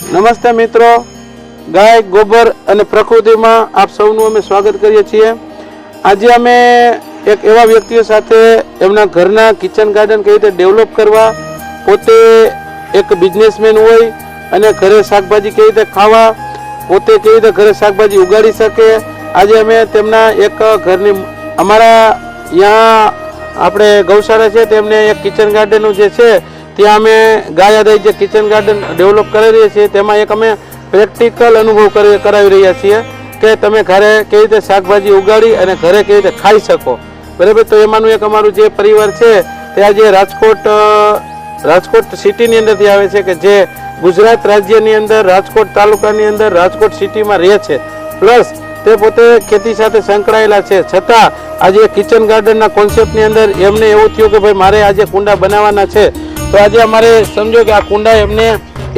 નમસ્તે મિત્રો. ગાય, ગોબર અને પ્રકૃતિમાં આપ સૌનું અમે સ્વાગત કરીએ છીએ. આજે અમે એક એવા વ્યક્તિઓ સાથે એમના ઘરના કિચન ગાર્ડન કઈ રીતે ડેવલપ કરવા, પોતે એક બિઝનેસમેન હોય અને ઘરે શાકભાજી કેવી રીતે ખાવા, પોતે કેવી રીતે ઘરે શાકભાજી ઉગાડી શકે, આજે અમે તેમના એક ઘરની અમારા ત્યાં આપણે ગૌશાળા છે, તેમને એક કિચન ગાર્ડનનું જે છે ત્યાં અમે ગાય આધારિત જે કિચન ગાર્ડન ડેવલપ કરી રહ્યા છીએ તેમાં એક અમે પ્રેક્ટિકલ અનુભવ કરી, કરાવી રહ્યા છીએ કે તમે ઘરે કેવી રીતે શાકભાજી ઉગાડી અને ઘરે કેવી રીતે ખાઈ શકો. બરાબર? તો એમાંનું એક અમારું જે પરિવાર છે તે આજે રાજકોટ રાજકોટ સિટીની અંદરથી આવે છે કે જે ગુજરાત રાજ્યની અંદર, રાજકોટ તાલુકાની અંદર રાજકોટ સિટીમાં રહે છે. પ્લસ તે પોતે ખેતી સાથે સંકળાયેલા છે. છતાં આજે કિચન ગાર્ડનના કોન્સેપ્ટની અંદર એમને એવું થયું કે ભાઈ મારે આજે કુંડા બનાવવાના છે. તો આજે અમારે સમજો કે આ કુંડા એમને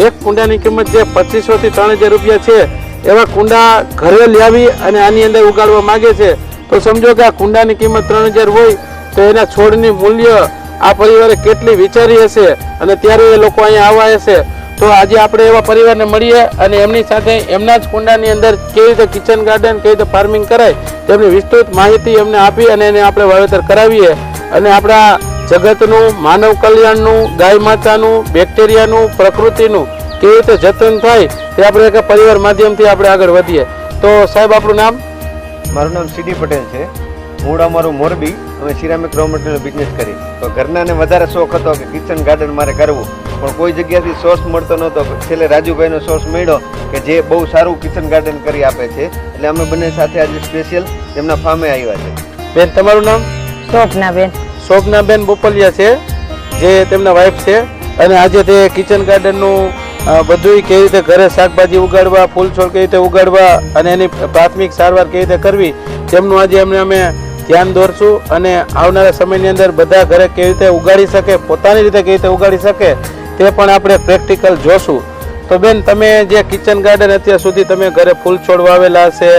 એક કુંડાની કિંમત જે પચીસોથી ત્રણ હજાર રૂપિયા છે, એવા કુંડા ઘરે લાવી અને આની અંદર ઉગાડવા માંગે છે. તો સમજો કે આ કુંડાની કિંમત ત્રણ હજાર હોય, તો એના છોડની મૂલ્ય આ પરિવારે કેટલી વિચારી હશે અને ત્યારે એ લોકો અહીંયા આવવા હશે. તો આજે આપણે એવા પરિવારને મળીએ અને એમની સાથે એમના જ કુંડાની અંદર કેવી રીતે કિચન ગાર્ડન કેવી રીતે ફાર્મિંગ કરાય, તેમની વિસ્તૃત માહિતી એમને આપી અને એને આપણે વાવેતર કરાવીએ. અને આપણા જગતનું માનવ કલ્યાણનું ગાય માતાનું બેક્ટેરિયાનું પ્રકૃતિનું કેવી રીતે જતન થાય તે આપણે એક પરિવાર માધ્યમથી આપણે આગળ વધીએ. તો સાહેબ આપણું નામ? મારું નામ સીડી પટેલ છે. મૂળ અમારું મોરબી. અમે સિરામિક રો મટીરિયલ બિઝનેસ કરી તો ઘરનાને વધારે શોખ હતો કે કિચન ગાર્ડન મારે કરવું. પણ કોઈ જગ્યાથી સોર્સ મળતો નહોતો. છેલ્લે રાજુભાઈનો સોર્સ મળ્યો કે જે બહુ સારું કિચન ગાર્ડન કરી આપે છે. એટલે અમે બંને સાથે આજે સ્પેશિયલ તેમના ફાર્મે આવ્યા છે. બેન તમારું નામ? શોભના બેન શોભનાબેન બોપલિયા છે, જે તેમના વાઇફ છે. અને આજે તે કિચન ગાર્ડનનું બધું કેવી રીતે ઘરે શાકભાજી ઉગાડવા, ફૂલ છોડ કેવી રીતે ઉગાડવા અને એની પ્રાથમિક સારવાર કેવી રીતે કરવી, તેમનું આજે એમને અમે ધ્યાન દોરશું અને આવનારા સમયની અંદર બધા ઘરે કેવી રીતે ઉગાડી શકે, પોતાની રીતે કેવી રીતે ઉગાડી શકે, તે પણ આપણે પ્રેક્ટિકલ જોશું. તો બેન, તમે જે કિચન ગાર્ડન અત્યાર સુધી તમે ઘરે ફૂલ છોડ વાવેલા હશે,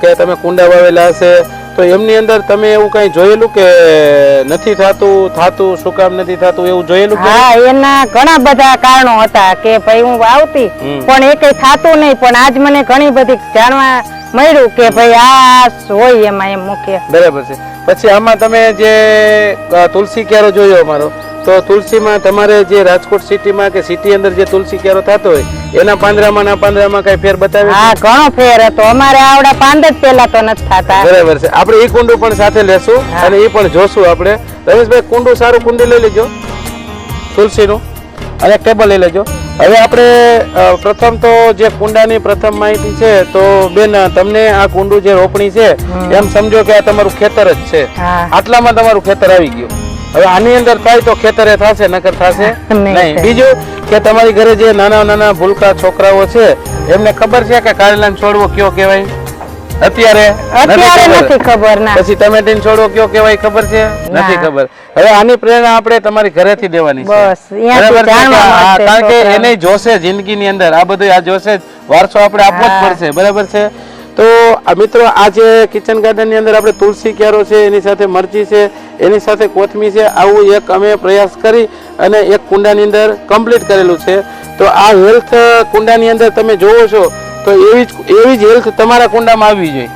કે તમે કુંડા વાવેલા હશે તો એમની અંદર તમે એવું કઈ જોયેલું કે નથી થતું થતું શું કામ નથી થતું એવું જોયેલું હા એના ઘણા બધા કારણો હતા કે ભાઈ હું આવતી પણ એ કઈ થાતું નહીં પણ આજ મને ઘણી બધી જાણવા મળ્યું કે ભાઈ આ હોય એમાં એમ મુખ્ય બરાબર છે. પછી આમાં તમે જે તુલસી ક્યારો જોયો અમારો? તો તુલસીમાં તમારે જે રાજકોટ સિટીમાં કે સિટી અંદર જે તુલસી ક્યારો થતો હોય એના પાંદરામાં ના પાંદરામાં કઈ ફેર બતાવે? હા ઘણો ફેર હતો. અમારે આવડા પાંદ જ પેલા તો નથી થતા. બરાબર છે. આપણે એ કુંડું પણ સાથે લેશું અને એ પણ જોશું આપણે. રમેશભાઈ કુંડું સારું કુંડી લઈ લેજો. તુલસીનું. અને ટેબલ લઈ લેજો. હવે આપણે પ્રથમ તો જે કુંડાની પ્રથમ માહિતી છે તો બેન તમને આ કુંડું જે રોપણી છે એમ સમજો કે આ તમારું ખેતર જ છે. આટલામાં તમારું ખેતર આવી ગયું. હવે આની અંદર થાય તો ખેતરે થશે નકર થશે નહીં બીજું કે તમારી ઘરે જે નાના નાના ભૂલકા છોકરાઓ છે એમને ખબર છે કે કારેલાને છોડવો કયો કહેવાય? અત્યારે અત્યારે ખબર. નથી ખબર ના. પછી ટમેટીનો છોડવો કયો કહેવાય ખબર છે? નથી ખબર. હવે આની પ્રેરણા આપણે તમારી ઘરેથી દેવાની છે. બસ, કારણ કે એને જોશે જિંદગીની અંદર. આ બધું આ જોશે વારસો આપણે આપવો જ પડશે. બરાબર છે? તો આ મિત્રો આ જે કિચન ગાર્ડનની અંદર આપણે તુલસી ક્યારો છે એની સાથે મરચી છે એની સાથે કોથમી છે આવું એક અમે પ્રયાસ કરી અને એક કુંડાની અંદર કમ્પ્લીટ કરેલું છે. તો આ હેલ્થ કુંડાની અંદર તમે જોવો છો તો એવી જ એવી જ હેલ્થ તમારા કુંડામાં આવવી જોઈએ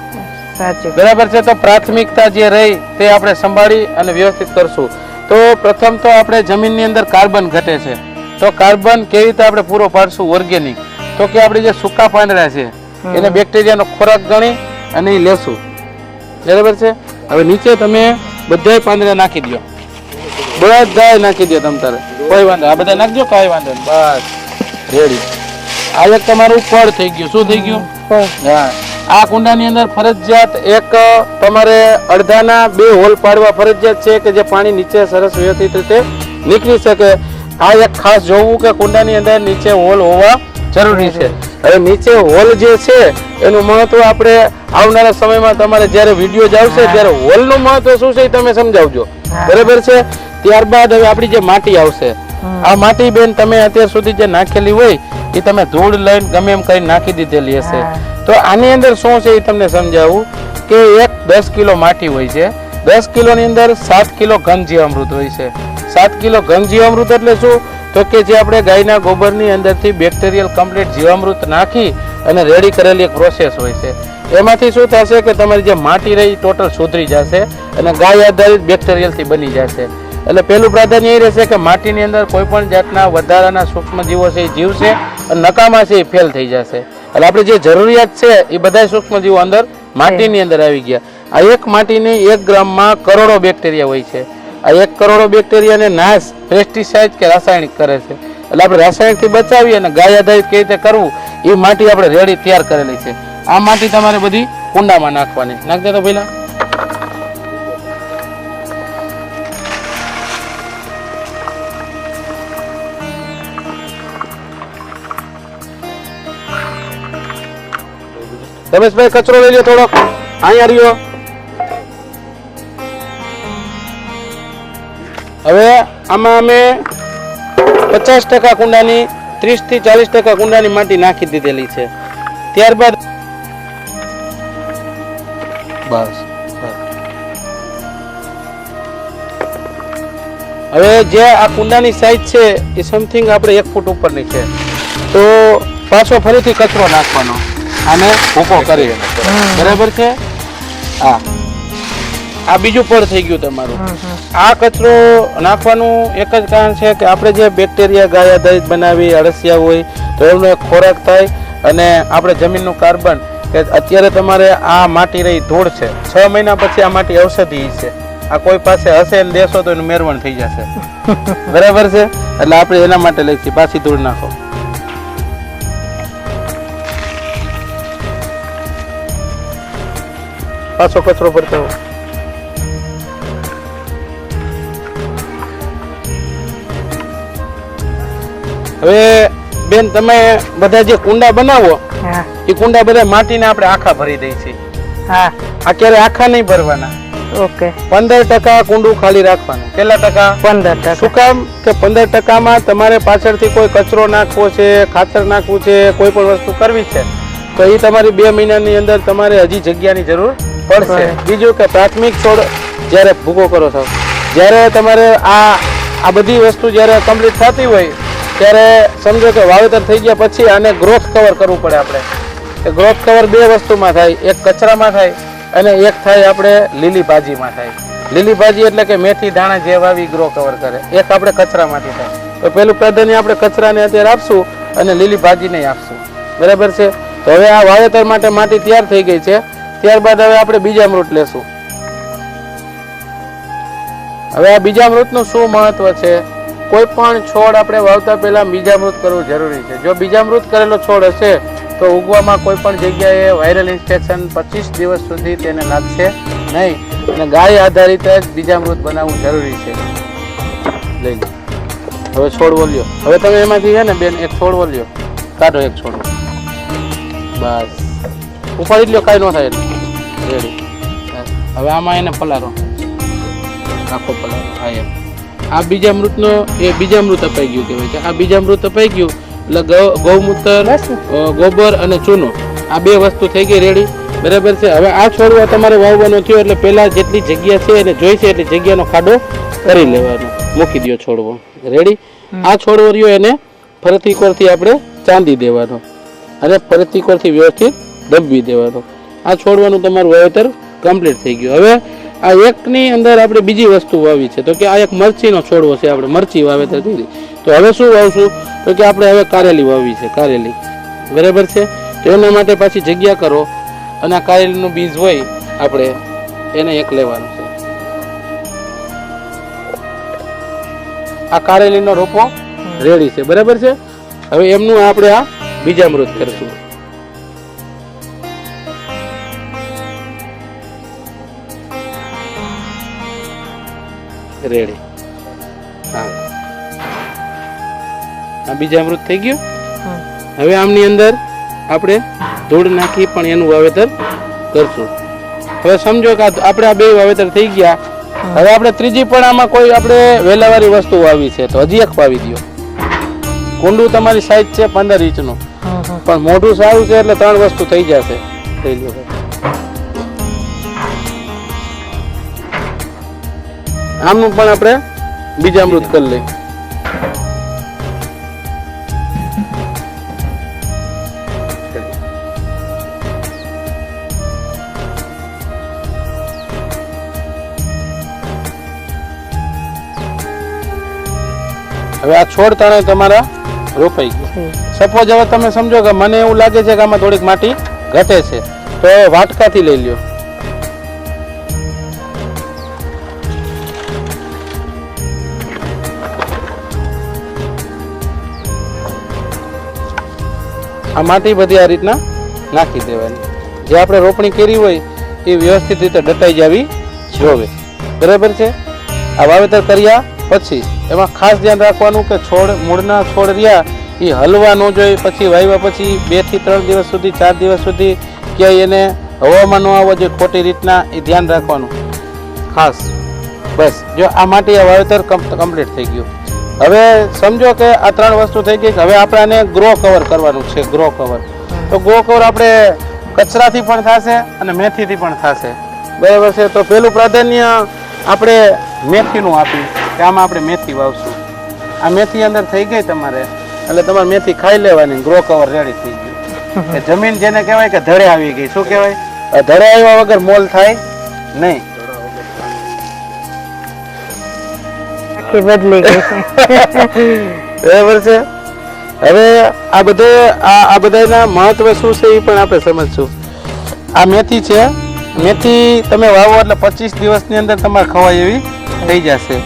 સાચું. બરાબર છે? તો પ્રાથમિકતા જે રહી તે આપણે સંભાળી અને વ્યવસ્થિત કરશું. તો પ્રથમ તો આપણે જમીનની અંદર કાર્બન ઘટે છે. તો કાર્બન કેવી રીતે આપણે પૂરો પાડશું? ઓર્ગેનિક તો કે આપણે જે સૂકા પાંદડા છે એને બેક્ટેરિયાનો ખોરાક ગણી અને એ લેશું. બરાબર છે? હવે નીચે તમે બધાય પાંદડા નાખી દો બધાય નાખી દો તમ તારે. કોઈ વાંધો આ બધા નાખજો કાંઈ વાંધો બસ. રેડી. આ એક તમારું ફળ થઈ ગયું. શું થઈ ગયું? હા. આ કુંડાની અંદર ફરજિયાત એક તમારે અડધાના બે હોલ પાડવા ફરજિયાત છે કે જે પાણી નીચે સરસ વ્યવસ્થિત રીતે નીકળી શકે. આ એક ખાસ જોવું કે કુંડાની અંદર નીચે હોલ હોવા જરૂરી છે. હવે નીચે હોલ જે છે એનું મહત્વ આપણે આવનારા સમયમાં તમારે જ્યારે વીડિયો જ આવશે ત્યારે હોલનું મહત્વ શું છે એ તમે સમજાવજો. બરાબર છે? ત્યારબાદ હવે આપણી જે માટી આવશે આ માટી બેન તમે અત્યાર સુધી જે નાખેલી હોય એ તમે ધૂળ લઈને ગમે એમ કરીને નાખી દીધેલી હશે. તો આની અંદર શું છે એ તમને સમજાવું કે એક દસ કિલો માટી હોય છે. દસ કિલોની અંદર સાત કિલો ઘનજી અમૃત હોય છે. સાત કિલો ઘનજી અમૃત એટલે શું? તો કે જે આપણે ગાયના ગોબરની અંદરથી બેક્ટેરિયલ કમ્પ્લીટ જીવામૃત નાખી અને રેડી કરેલી એક પ્રોસેસ હોય છે. એમાંથી શું થશે કે તમારી જે માટી રહી ટોટલ સુધરી જશે અને ગાય આધારિત બેક્ટેરિયલથી બની જશે. એટલે પહેલું પ્રાધાન્ય એ રહેશે કે માટીની અંદર કોઈ પણ જાતના વધારાના સૂક્ષ્મજીવો છે એ જીવશે અને નકામા છે એ ફેલ થઈ જશે. એટલે આપણે જે જરૂરિયાત છે એ બધા સૂક્ષ્મજીવો અંદર માટીની અંદર આવી ગયા. આ એક માટીની એક ગ્રામમાં કરોડો બેક્ટેરિયા હોય છે. આ એક કરોડો બેક્ટેરિયાને નાશ પેસ્ટિસાઇડ કે રાસાયણિક કરે છે. એટલે આપણે રાસાયણિકથી બચાવીએ અને ગાય આધારિત કઈ રીતે કરવું, એ માટી આપણે રેડી તૈયાર કરેલી છે. આ માટી તમારે બધી કુંડામાં નાખવાની. નાખ દે તો પહેલા. રમેશભાઈ, કચરો લઈ લો થોડોક. અહીંયા રહ્યો. આમાં અમે પચાસ ટકા કુંડાની ત્રીસથી ચાલીસ ટકા કુંડાની માટી નાખી દીધેલી છે. ત્યારબાદ બસ હવે જે આ કુંડાની સાઈઝ છે એ સમથિંગ આપણે એક ફૂટ ઉપરની છે. તો પાછો ફરીથી કચરો નાખવાનો. આને ભૂકો કરી બરાબર છે? હા. આ બીજું પડ થઈ ગયું તમારું. આ કચરો નાખવાનું એક જ કારણ છે કે આપણે જે બેક્ટેરિયા ગાય આધારિત બનાવી અળસિયા હોય તો એમનો એક ખોરાક થાય અને આપણે જમીનનું કાર્બન કે અત્યારે તમારે આ માટી રહી ધૂળ છે. છ મહિના પછી આ માટી ઔષધિ છે. આ કોઈ પાસે હશે ને દેશો તો એનું મેરવણ થઈ જશે. બરાબર છે? એટલે આપણે એના માટે લઈ છીએ પાછી ધૂળ નાખો. પાછો કચરો ભરતા હવે બેન તમે બધા જે કુંડા બનાવો એ કુંડા બધા માટીને આપણે આખા ભરી દઈએ છીએ. હા. આ ક્યારે આખા નહીં ભરવાના? ઓકે. પંદર ટકા કુંડું ખાલી રાખવાનું. કેટલા ટકા? પંદર ટકા. શું કામ? કે પંદર ટકામાં તમારે પાછળથી કોઈ કચરો નાખવો છે ખાતર નાખવું છે કોઈ પણ વસ્તુ કરવી છે તો એ તમારી બે મહિનાની અંદર તમારે હજી જગ્યાની જરૂર પડશે. બીજું કે પ્રાથમિક છોડ જ્યારે ભૂકો કરો છો જ્યારે તમારે આ આ બધી વસ્તુ જ્યારે કમ્પ્લીટ થતી હોય ત્યારે સમજો કે વાવેતર થઈ ગયા પછી આને ગ્રોથ કવર કરવું પડે આપણે. એ ગ્રોથ કવર બે વસ્તુમાં થાય, એક કચરામાં થાય અને એક થાય આપણે લીલી ભાજીમાં થાય. લીલી ભાજી એટલે કે મેથી દાણા જે વાવી ગ્રો કવર કરે, એક આપણે કચરામાંથી થાય. તો પેલું પ્રાધાન્ય આપણે કચરાને અત્યારે આપશું અને લીલી ભાજીને આપશું. બરાબર છે? તો હવે આ વાવેતર માટે માટી તૈયાર થઈ ગઈ છે. ત્યારબાદ હવે આપણે બીજા મૃત લેશું. હવે આ બીજા મૃતનું શું મહત્વ છે? કોઈ પણ છોડ આપણે વાવતા પહેલાં બીજામૃત કરવું જરૂરી છે. જો બીજામૃત કરેલો છોડ હશે, તો ઉગવામાં કોઈ પણ જગ્યાએ વાયરલ ઇન્ફેક્શન પચીસ દિવસ સુધી તેને લાગશે નહીં. અને ગાય આધારિત જ બીજામૃત બનાવવું જરૂરી છે. લઈ હવે છોડ બોલ્યો હવે તમે એમાંથી છે ને બેન, એક છોડ બોલ્યો કાઢો એક છોડ. બસ. ઉપાડી લ્યો કાંઈ ન થાય રેડી હવે આમાં એને પલારો. આખો પલારો. હા, એમ. આ બીજા મૃતનો એ બીજા મૃત અપાઈ ગયું કહેવાય છે. આ બીજા મૃત અપાઈ ગયું એટલે ગૌમૂત્ર ગોબર અને ચૂનો. આ બે વસ્તુ થઈ ગઈ રેડી બરાબર છે? હવે આ છોડવા તમારે વાવવાનો થયો એટલે પહેલાં જેટલી જગ્યા છે એને જોઈ છે એટલી જગ્યાનો ખાડો કરી લેવાનો. મૂકી દો છોડવો. રેડી આ છોડવો રહ્યો એને ફરતી કોરથી આપણે ચાંદી દેવાનો અને ફરતી કોરથી વ્યવસ્થિત દબવી દેવાનો. આ છોડવાનું તમારું વાવેતર કમ્પ્લીટ થઈ ગયું. હવે આ એકની અંદર આપણે બીજી વસ્તુ વાવી છે. તો કે આ એક મરચીનો છોડવો છે આપણે મરચી વાવેતર કરી તો હવે શું વાવશું? તો કે આપણે હવે કારેલી વાવી છે કારેલી. બરાબર છે? તો એના માટે પાછી જગ્યા કરો. અને આ કારેલીનું બીજ હોય આપણે એને એક લેવાનું છે. આ કારેલીનો રોપો રેડી છે. બરાબર છે? હવે એમનું આપણે આ બીજામૃત કરશું. રેડી. હા. બીજા અમૃત થઈ ગયું? હવે આમની અંદર આપણે ધૂળ નાખી પણ એનું વાવેતર કરશું. હવે સમજો કે આ- આપણે આ બે વાવેતર થઈ ગયા. હવે આપણે ત્રીજી પણ આમાં કોઈ આપણે વેલાવાળી વસ્તુ વાવી છે તો હજી એક વાવી દો કુંડું તમારી સાઈઝ છે પંદર ઇંચનું. પણ મોઢું સારું છે એટલે ત્રણ વસ્તુ થઈ જશે. થઈ લ્યો આમ પણ આપણે બીજા અમૃત કરી લઈએ. હવે આ છોડ તણે તમારા રોપાઈ ગયું. સપોઝ હવે તમે સમજો કે મને એવું લાગે છે કે આમાં થોડીક માટી ઘટે છે. તો વાટકાથી લઈ લ્યો. આ માટી બધી આ રીતના નાખી દેવાની. જે આપણે રોપણી કરી હોય એ વ્યવસ્થિત રીતે દટાઈ જાવી જોવે. બરાબર છે? આ વાવેતર કર્યા પછી એમાં ખાસ ધ્યાન રાખવાનું કે છોડ, મૂળના છોડ રહ્યા, એ હલવા ન જોઈએ. પછી વાવ્યા પછી બેથી ત્રણ દિવસ સુધી, ચાર દિવસ સુધી ક્યાંય એને હવામાં ન આવવો જોઈએ. ખોટી રીતના એ ધ્યાન રાખવાનું. ખાસ. બસ. જો આ માટે આ વાવેતર કમ્પ્લીટ થઈ ગયું. હવે સમજો કે આ ત્રણ વસ્તુ થઈ ગઈ કે હવે આપણે આને ગ્રો કવર કરવાનું છે ગ્રો કવર તો ગ્રો કવર આપણે કચરાથી પણ થશે અને મેથીથી પણ થશે. બરાબર છે? તો પેલું પ્રાધાન્ય આપણે મેથીનું આપી કે આમાં આપણે મેથી વાવશું. આ મેથી અંદર થઈ ગઈ તમારે. એટલે તમારે મેથી ખાઈ લેવાની. ગ્રો કવર રેડી થઈ ગયું. જમીન જેને કહેવાય કે ધડે આવી ગઈ. શું કહેવાય? ધળે ધડે આવ્યા વગર મોલ થાય નહીં. આખી બદલી ગઈ. છે બરાબર છે? હવે આ બધે આ આ બધાના મહત્વ શું છે એ પણ આપણે સમજશું. આ મેથી છે. મેથી તમે વાવો એટલે પચીસ દિવસની અંદર તમારે ખવાય એવી થઈ જશે.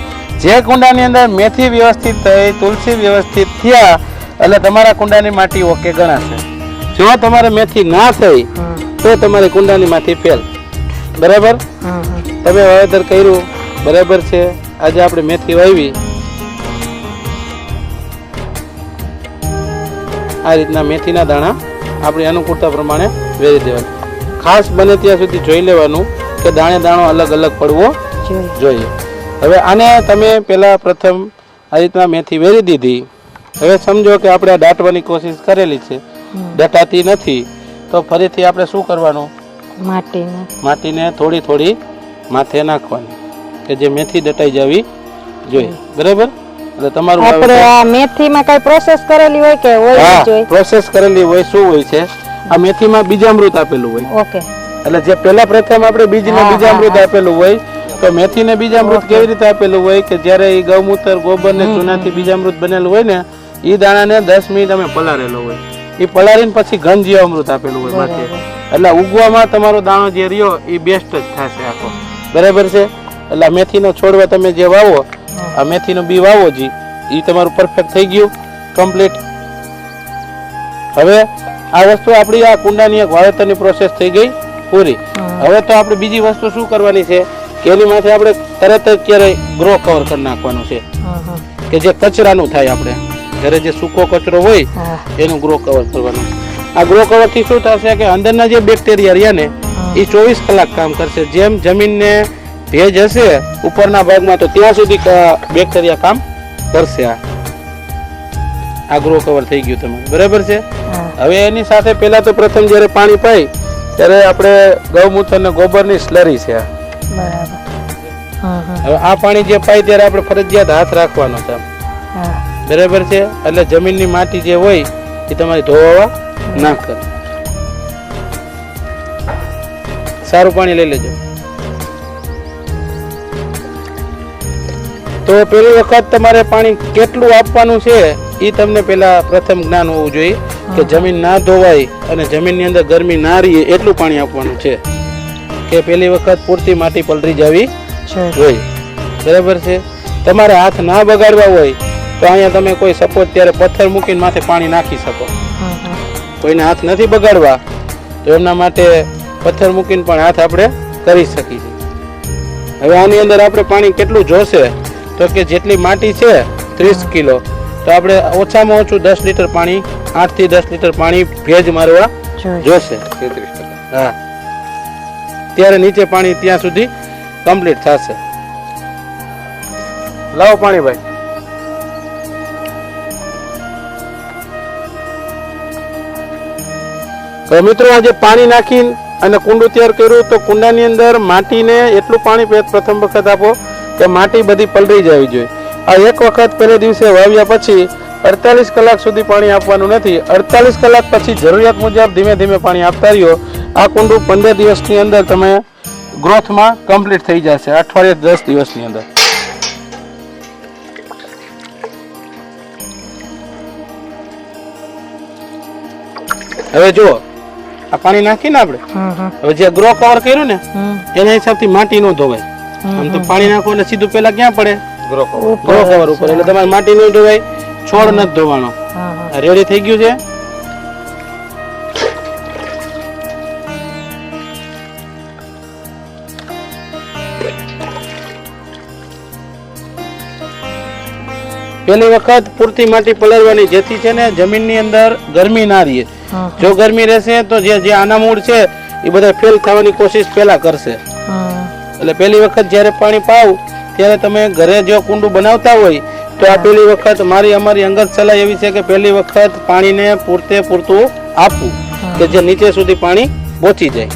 જે કુંડાની અંદર મેથી વ્યવસ્થિત થઈ તુલસી વ્યવસ્થિત થયા એટલે તમારા કુંડાની માટી ઓકે ગણાશે. જો તમારે મેથી ના થઈ તો તમારી કુંડાની માટી ફેલ બરાબર. તમે વાવેતર કર્યું બરાબર છે. આજે આપણે મેથી વાવી. આ રીતના મેથીના દાણા આપણી અનુકૂળતા પ્રમાણે વેરી દેવાના. ખાસ બને ત્યાં સુધી જોઈ લેવાનું કે દાણે દાણો અલગ અલગ પડવો જોઈએ. હવે આને તમે પહેલાં પ્રથમ આ રીતના મેથી વેરી દીધી. હવે સમજો કે આપણે આ દાટવાની કોશિશ કરેલી છે. દટાતી નથી. તો ફરીથી આપણે શું કરવાનું? માટીને. માટીને થોડી થોડી માથે નાખવાની. કે જે મેથી દટાઈ જવી જોઈએ. બરાબર? એટલે તમારું આપણે આ મેથીમાં કઈ પ્રોસેસ કરેલી હોય કે હોય જોઈએ? પ્રોસેસ કરેલી હોય શું હોય છે? આ મેથીમાં બીજામૃત આપેલું હોય. ઓકે. એટલે જે પહેલા પ્રથમ આપણે બીજને બીજામૃત. આપેલું હોય તો મેથીને બીજામૃત કેવી રીતે આપેલું હોય કે જ્યારે એ ગૌમૂત્ર ગોબર ને ચૂનાથી બીજામૃત બનેલું હોય ને એ દાણાને દસ મિનિટ અમે પલાળેલો હોય. એ પલાળીને પછી ઘન જીવામૃત આપેલું હોય માથે. એટલે ઉગવામાં તમારો દાણો જે રહ્યો એ બેસ્ટ જ થશે આખો. બરાબર છે? એટલે મેથી મેથીનો છોડવા તમે જે વાવો આ મેથીનો બી વાવો જી. એ તમારું પરફેક્ટ થઈ ગયું કમ્પ્લીટ હવે આ વસ્તુ આપણી આ કુંડાની એક વાવેતરની પ્રોસેસ થઈ ગઈ પૂરી. હવે તો આપણે બીજી વસ્તુ શું કરવાની છે કે એની માથે આપણે તરત જ ક્યારે ગ્રો કવર કરી નાખવાનું છે. કે જે કચરાનું થાય આપણે. ઘરે જે સૂકો કચરો હોય એનું ગ્રો કવર કરવાનું. આ ગ્રો કવરથી શું થશે કે અંદરના જે બેક્ટેરિયા રહ્યા ને એ ચોવીસ કલાક કામ કરશે. જેમ જમીનને ભેજ હશે. ઉપરના ભાગમાં તો ત્યાં સુધી બેક્ટેરિયા કામ કરશે આ. આ ગ્રો કવર થઈ ગયું તમારે. બરાબર છે? હવે એની સાથે પહેલા તો પ્રથમ જ્યારે પાણી પાય ત્યારે આપણે ગૌમૂત્ર અને ગોબરની સ્લરી છે આ. હવે આ પાણી જે પાય ત્યારે આપણે ફરજિયાત હાથ રાખવાનો છે બરાબર છે? એટલે જમીનની માટી જે હોય એ તમારી ધોવા ના કરે. સારું પાણી લઈ લેજો. તો પેલી વખત તમારે પાણી કેટલું આપવાનું છે એ તમને પેલા પ્રથમ જ્ઞાન હોવું જોઈએ કે જમીન ના ધોવાય અને જમીનની અંદર ગરમી ના રહીએ એટલું પાણી આપવાનું છે. કે પેલી વખત પૂરતી માટી પલરી જવી જોઈ. જોઈએ. બરાબર છે? તમારે હાથ ના બગાડવા હોય તો અહીંયા તમે કોઈ સપોઝ ત્યારે પથ્થર મૂકીને માથે પાણી નાખી શકો. કોઈને હાથ નથી બગાડવા તો એમના માટે પથ્થર મૂકીને પણ હાથ આપણે કરી શકીએ. હવે આની અંદર આપણે પાણી કેટલું જોશે? તો કે જેટલી માટી છે ત્રીસ કિલો. તો આપણે ઓછામાં ઓછું દસ લીટર પાણી આઠથી દસ લીટર પાણી ભેજ મારવા જોશે તેત્રીસ ટકા. હા. ત્યારે નીચે પાણી ત્યાં સુધી કમ્પ્લીટ થશે. લાવો પાણી ભાઈ. તો મિત્રો આજે પાણી નાખીને અને કુંડું તૈયાર કર્યું તો કુંડાની અંદર માટીને એટલું પાણી પ્રથમ વખત આપો. કે માટી બધી પલળી જવી જોઈએ. આ એક વખત પહેલે દિવસે વાવ્યા પછી અડતાલીસ કલાક સુધી પાણી આપવાનું નથી. અડતાલીસ કલાક પછી જરૂરિયાત મુજબ ધીમે ધીમે પાણી આપતા રહ્યો. આ કુંડું પંદર દિવસની અંદર તમે ગ્રોથમાં કમ્પ્લીટ થઈ જશે. અઠવાડિયે દસ દિવસની અંદર. હવે જુઓ આ પાણી નાખીને આપણે હવે જે ગ્રો કવર કર્યું ને એના હિસાબથી માટી નો ધોવાય. આમ તો પાણી નાખો એટલે સીધું પેલા ક્યાં પડે? Grow cover. ઉપર. એટલે તમારે માટી નહીં ધોવાય છોડ નથી ધોવાનો. રેડી થઈ ગયું છે? પહેલી વખત પૂરતી માટી પલળવાની જેથી છે ને જમીનની અંદર ગરમી ના રહે. જો ગરમી રહેશે તો જે જે આના મૂળ છે એ બધા ફેલ થવાની કોશિશ પહેલા કરશે. એટલે પહેલી વખત જ્યારે પાણી પાવ ત્યારે તમે ઘરે જો કુંડું બનાવતા હોય તો આ પહેલી વખત મારી અમારી અંગત સલાહ એવી છે કે પહેલી વખત પાણીને પૂરતે પૂરતું આપવું કે જે નીચે સુધી પાણી પહોંચી જાય.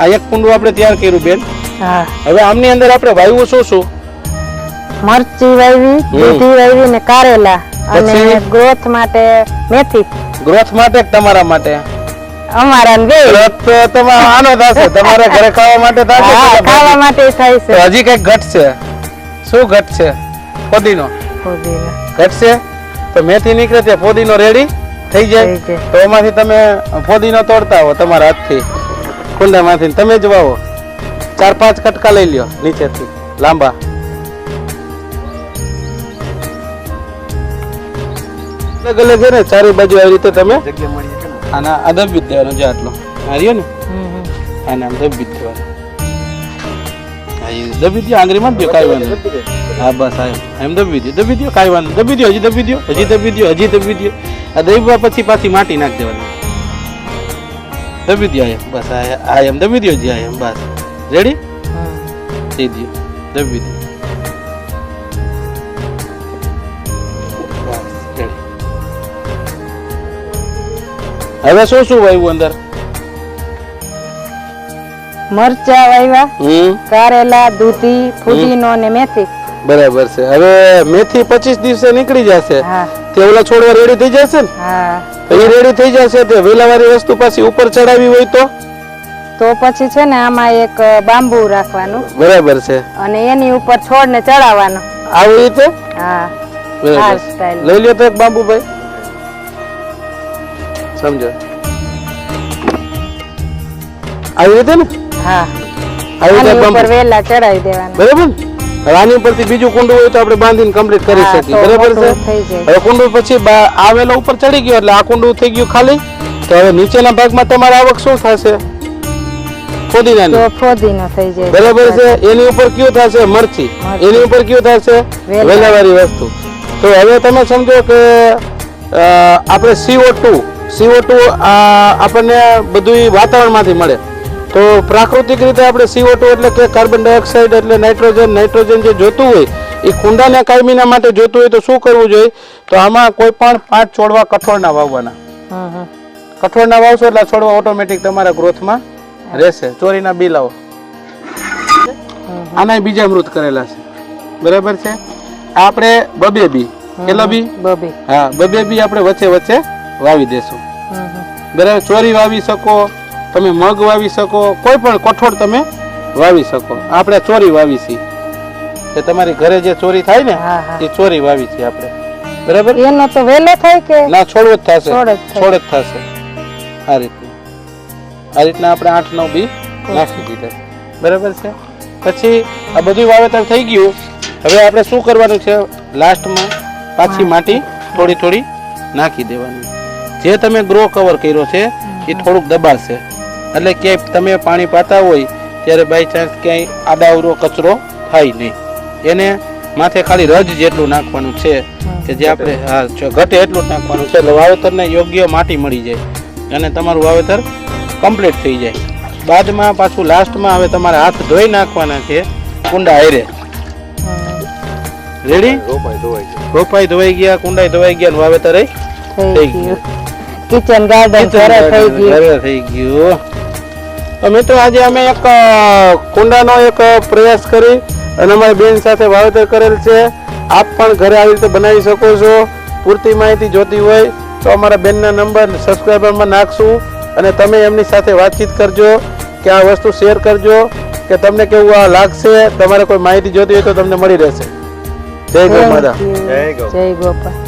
આ એક કુંડું આપણે તૈયાર કર્યું બેન. હવે આમની અંદર આપણે વાયુ શું શું? મરચી વાવી દૂધી વાવી ને કારેલા અને ગ્રોથ માટે મેથી. ગ્રોથ માટે કે તમારા માટે? અમારા બે. ગ્રોથ તો તમારો આનો થશે. તમારે ઘરે ખાવા માટે થશે હા કે ખાવા માટે થાય છે. હજી શું ઘટશે ફોદીનો. ઘટ છે? તો મેથી નીકળે છે ફોદીનો રેડી? થઈ જાય? તો એમાંથી તમે ફોદીનો તોડતા હો તમારા હાથથી. કુંડામાંથી તમે જ વાવો. ચાર પાંચ કટકા લઈ લ્યો નીચેથી. લાંબા. અલગ અલગ છે ને ચારે બાજુ આવી રીતે તમે આના આ દબી જ દેવાનો છે આટલો આ રહ્યો ને આના અદબ દબી જ દેવાનો દબી દો આંગળીમાં જ દો કાંઈ વાંધો નહીં. હા બસ આ એમ. દબી દો દબી દો કાંઈ વાંધો નહીં. દબી દો હજી દબી દો હજી દબી દો હજી દબી દો આ દબવા પછી પાછી માટી નાખ દેવાની. દબી દો એમ. બસ આ આ એમ. દબી દો હજી એમ. બસ. રેડી હમ. દો દબી દો હવે શું શું વાવ્યું અંદર? મરચા વાવ્યા કારેલા દૂધી ફુદીનો ને મેથી. બરાબર છે. હવે મેથી પચીસ દિવસે નીકળી જશે. તે ઓલા છોડવા રેડી થઈ જશે ને? એ રેડી થઈ જશે તે વેલાવાળી વસ્તુ પાછી ઉપર ચડાવી હોય તો? તો પછી છે ને આમાં એક બાંબુ રાખવાનું. બરાબર છે. અને એની ઉપર છોડ ને ચડાવવાનો. આવી રીતે? હા. લઈ લ્યો તો એક બાબુભાઈ સમજો આવી રીતે ને? હા. આવી રીતે ઉપર વેલા ચડાવી દેવાનું. બરાબર હવે આની ઉપરથી બીજું કુંડું હોય તો આપણે બાંધીને કમ્પ્લીટ કરી શકીએ. બરાબર છે. હવે કુંડું પછી આ વેલા ઉપર ચડી ગયો એટલે આ કુંડું થઈ ગયું ખાલી. તો હવે નીચેના ભાગમાં તમારે આવક શું થશે? ફોદીનાની. ફોદીનો થઈ જાય. બરાબર છે? એની ઉપર કયું થશે? મરચી. એની ઉપર કયું થશે? વેલા. વેલાવાળી વસ્તુ. તો હવે તમે સમજો કે આપણે સીઓ ટુ સીઓ ટુ આપણને બધું વાતાવરણમાંથી મળે. તો પ્રાકૃતિક રીતે આપણે સીઓ ટુ એટલે કે કાર્બન ડાયોક્સાઇડ એટલે નાઇટ્રોજન નાઇટ્રોજન જે જોતું હોય એ કુંડાને કાયમીના માટે જોતું હોય તો શું કરવું જોઈએ? તો આમાં કોઈ પણ પાંચ છોડવા કઠોળના વાવવાના. કઠોળના વાવશો એટલે છોડવા ઓટોમેટિક તમારા ગ્રોથમાં રહેશે. ચોરીના બી લાવો. આના બીજા મૃત કરેલા છે. બરાબર છે? આપણે બબે બી. કેટલા બી? બબે. હા બબે બી આપણે વચ્ચે વચ્ચે વાવી દેશું. બરાબર ચોરી વાવી શકો તમે મગ વાવી શકો કોઈ પણ કઠોળ તમે વાવી શકો. આપણે ચોરી વાવી છીએ. કે તમારી ઘરે જે ચોરી થાય ને. એ ચોરી વાવી છે આપણે. બરાબર? એનો તો વેલો થાય કે? ના જ થશે. છોડ જ થાય. છોડ જ થશે. આ રીતે આ રીતના આપણે આઠ નવ બી નાખી દીધા. બરાબર છે? પછી આ બધું વાવેતર થઈ ગયું. હવે આપણે શું કરવાનું છે? લાસ્ટમાં પાછી માટી થોડી થોડી નાખી દેવાની. જે તમે ગ્રો કવર કર્યો છે એ થોડુંક દબાશે. એટલે ક્યાંય તમે પાણી પાતા હોય ત્યારે બાય ચાન્સ ક્યાંય આડાવરો કચરો થાય નહીં. એને માથે ખાલી રજ જેટલું નાખવાનું છે કે જે આપણે હા ઘટે એટલું જ નાખવાનું છે. એટલે વાવેતરને યોગ્ય માટી મળી જાય અને તમારું વાવેતર કમ્પ્લીટ થઈ જાય. બાદમાં પાછું લાસ્ટમાં હવે તમારે હાથ ધોઈ નાખવાના છે કુંડા હારે. રેડી રોપાઈ ધોવાઈ ગયા કુંડાઈ ધોવાઈ ગયા વાવેતર થઈ ગયું. કિચન ગાર્ડન ઘરે થઈ ગયું. ઘરે થઈ ગયું. તો મિત્રો આજે અમે એક કુંડાનો એક પ્રયાસ કરી અને અમારી બેન સાથે વાવેતર કરેલ છે. આપ પણ ઘરે આવી રીતે બનાવી શકો છો. પૂરતી માહિતી જોતી હોય તો અમારા બેનના નંબર સબસ્ક્રાઈબરમાં નાખશું અને તમે એમની સાથે વાતચીત કરજો કે આ વસ્તુ શેર કરજો કે તમને કેવું આ લાગશે તમારે કોઈ માહિતી જોતી હોય તો તમને મળી રહેશે. જય ગો માતા. જય ગો. જય ગોપાલ.